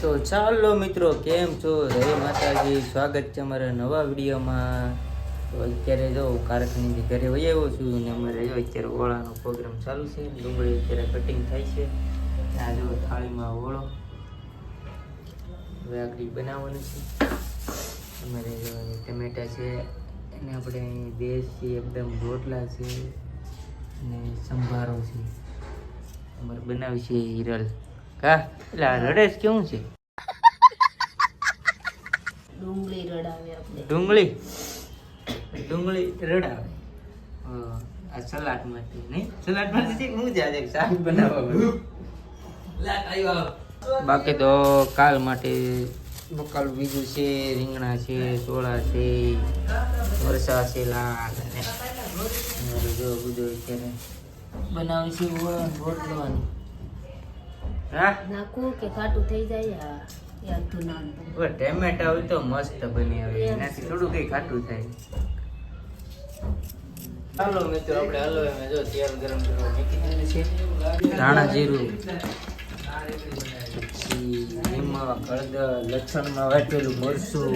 તો ચાલો મિત્રો, કેમ છો? જય માતાજી. સ્વાગત છે અમારા નવા વિડીયોમાં. તો અત્યારે જો કારખાની ઘરે વહી આવ્યો છું અને અમારે જો અત્યારે ઓળાનો પ્રોગ્રામ ચાલુ છે. ડુંગળી અત્યારે કટિંગ થાય છે. આ જો થાળીમાં ઓળો હવે આગળ બનાવવાનું છે. અમારે જો ટમેટા છે અને આપણે દેશી એકદમ રોટલા છે અને સંભારો છે. અમારે બનાવી છે હિરલ. કા? એટલે આ રડેશ કેવું છે? ડુંગળી રડાવે આપણે. ડુંગળી? ડુંગળી રડાવે. આ સલાડમાંથી નહીં? સલાડમાંથી હું જ આજે શાક બનાવવા બાકી તો કાલ માટે બકાલ બીજું છે રીંગણા છે સોળા છે વરસા છે લાલ અને બધું અત્યારે બનાવી છે રોટલાની હા? નાખવું કે ખાટું થઈ જાય આ યાદ તો નાનું હવે ટમેટા હોય તો મસ્ત બની આવે એનાથી થોડું કઈ ખાટું થાય. ચાલો મિત્રો આપણે હલવે એમ જો તેલ ગરમ કરવા મૂકી દીધું છે ધાણા જીરું. લીમા હળદર લસણમાં વાટેલું મરચું.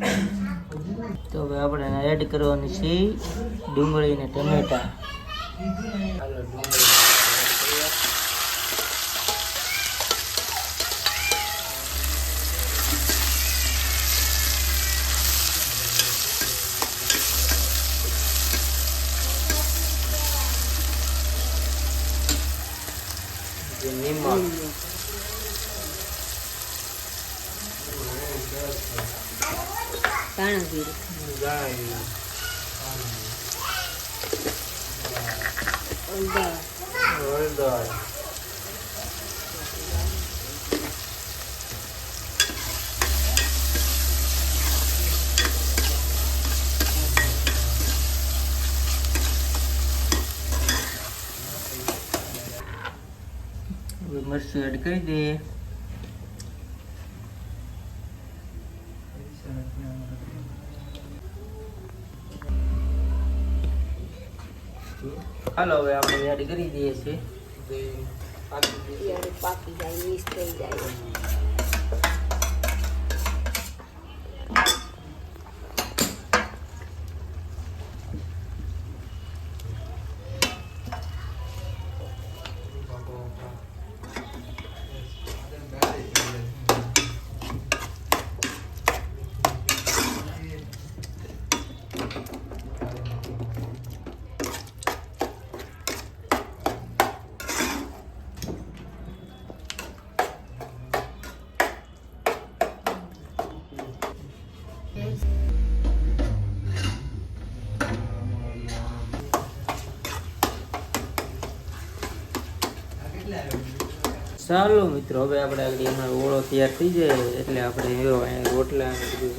તો હવે આપણે એડ કરવાની છે ડુંગળી ને ટમેટા ચાલો ડુંગળી add કરીએ. જે નિમક ધાણા જીરું ગાય હળદર હળદર હવે મરચું એડ કરી દઈએ હાલો હવે આપણે એડ કરી દઈએ છીએ. યાર પાકી જાય મિક્સ થઈ જાય. ચાલો મિત્રો, હવે આપણે આગળ એમાં ઓળો તૈયાર થઈ જાય, એટલે આપણે રોટલા ને બધું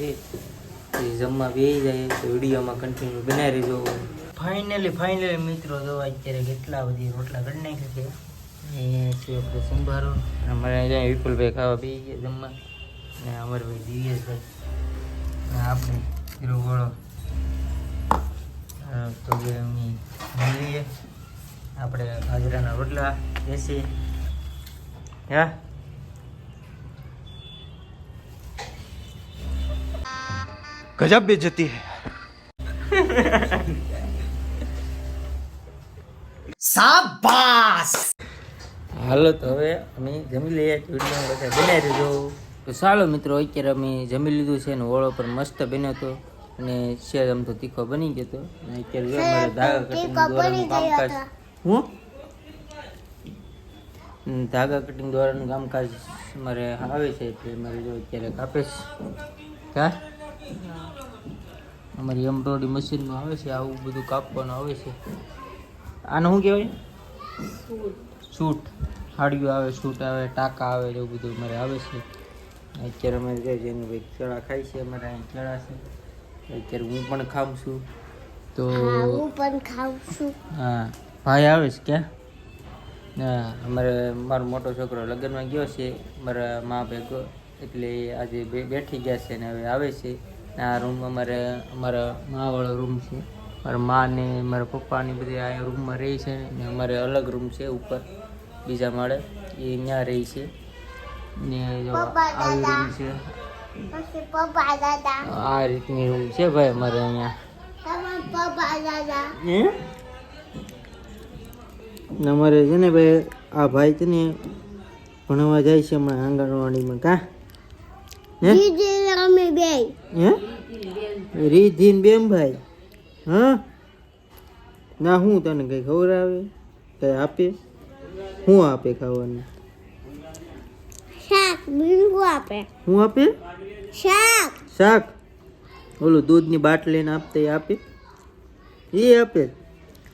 છે જમવા બેસી જાય, તો વિડીયોમાં કન્ટિન્યુ બનાવી જો ફાઇનલી ફાઇનલી મિત્રો, જો અત્યારે કેટલા બધી રોટલા કરી નાખી છે. અહીંયા છે આપણે સંભારો, અમારે અહીંયા વિપુલભાઈ ખાવા બેસી ગયા જમવા અને અમરભાઈ દિવ્યેશભાઈ આપણે હીરો ગોળો તો મળીએ. આપણે બાજરાના રોટલા બેસી હે ગજબ બે જતી શાબાશ હાલો તો હવે અમે જમી લઈએ વીડિયો બધા બનાવી દેજો તો સારો મિત્રો અત્યારે અમે જમી લીધું છે અને ઓળો પર મસ્ત બન્યો હતો. અને શેર આમ તો તીખો બની ગયો હતો. અને અત્યારે અમારે ધાગા કટિંગ કામકાજ હું? ધાગા કટિંગ દોરાનું કામકાજ મારે આવે છે એટલે મારે જો અત્યારે કાપે છે. કા? અમારી એમ્બ્રોઇડરી મશીનમાં આવે છે આવું બધું કાપવાનું આવે છે. આને શું કહેવાય? સૂટ હાડિયું આવે સૂટ આવે ટાંકા આવે એવું બધું અમારે આવે છે. અત્યારે અમારે જો જેનું ભાઈ કેળા ખાય છે અમારે અહીં કેળા છે. અત્યારે હું પણ ખાઉં છું. તો હું પણ ખાઉં છું. હા ભાઈ આવે છે ક્યાં અમારે મારો મોટો છોકરો લગ્નમાં ગયો છે. મારા મા ભેગો એટલે આજે બેઠી ગયા છે ને હવે આવે છે. આ રૂમ અમારે અમારા માવાળો રૂમ છે. મારા મા ને મારા પપ્પાની બધી આ રૂમમાં રહે છે ને અમારે અલગ રૂમ છે ઉપર. બીજા માળે એ અહીંયા રહી છે. ને જો આવી રૂમ છે. આ રીતની રૂમ છે ભાઈ અમારે અહીંયા. ને અમારે છે ને ભાઈ આ ભાઈ છે ને ભણવા જાય છે હમણાં આંગણવાડીમાં કા? હે? હે? રીધીન બેમ ભાઈ. હા? ના હું તને કઈ ખવડાવે? કઈ આપે? શું આપે ખાવાનું? શાક બીજું આપે. હું આપે? શાક. શાક? ઓલું દૂધની બાટલીને આપતા આપતે એ આપે? એ આપે.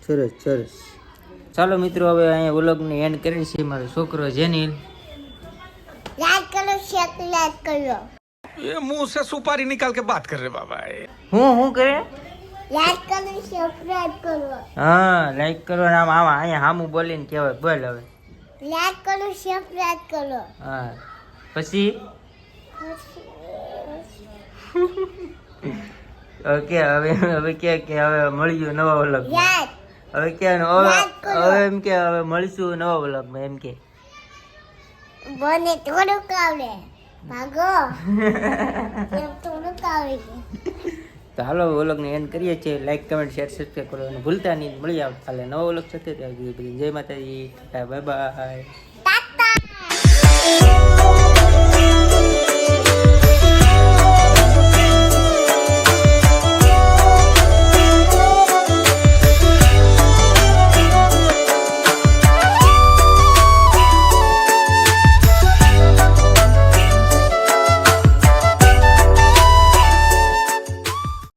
સરસ સરસ. ચાલો મિત્રો હવે અહીંયા વ્લોગને એન્ડ કરી છે મારો છોકરો જેનિલ લાઈક કરો શેર લાઈક કરો ये मुंह से सुपारी निकाल के बात कर रहे बाबा હું શું કરે લાઈક કરો સબસ્ક્રાઇબ કરો હા લાઈક કરો ને આમ આમ અહીંયા સામું બોલીને કહેવાય બોલ હવે લાઈક કરો સબસ્ક્રાઇબ કરો હા પછી ઓકે હવે હવે કે કે હવે મળ્યું નવા વ્લોગ યાદ હવે કે હવે હવે એમ કે હવે મળીશું નવા વ્લોગમાં એમ કે. બને થોડુંક આવડે. ભાગો. થોડુંક આવડે તો હાલો વ્લોગને એન્ડ કરીએ છીએ. લાઈક કમેન્ટ શેર સબસ્ક્રાઈબ કરવાનું ભૂલતા નહીં. મળી આવ કાલે નવો વ્લોગ સાથે. ત્યાં જય માતાજી. Bye bye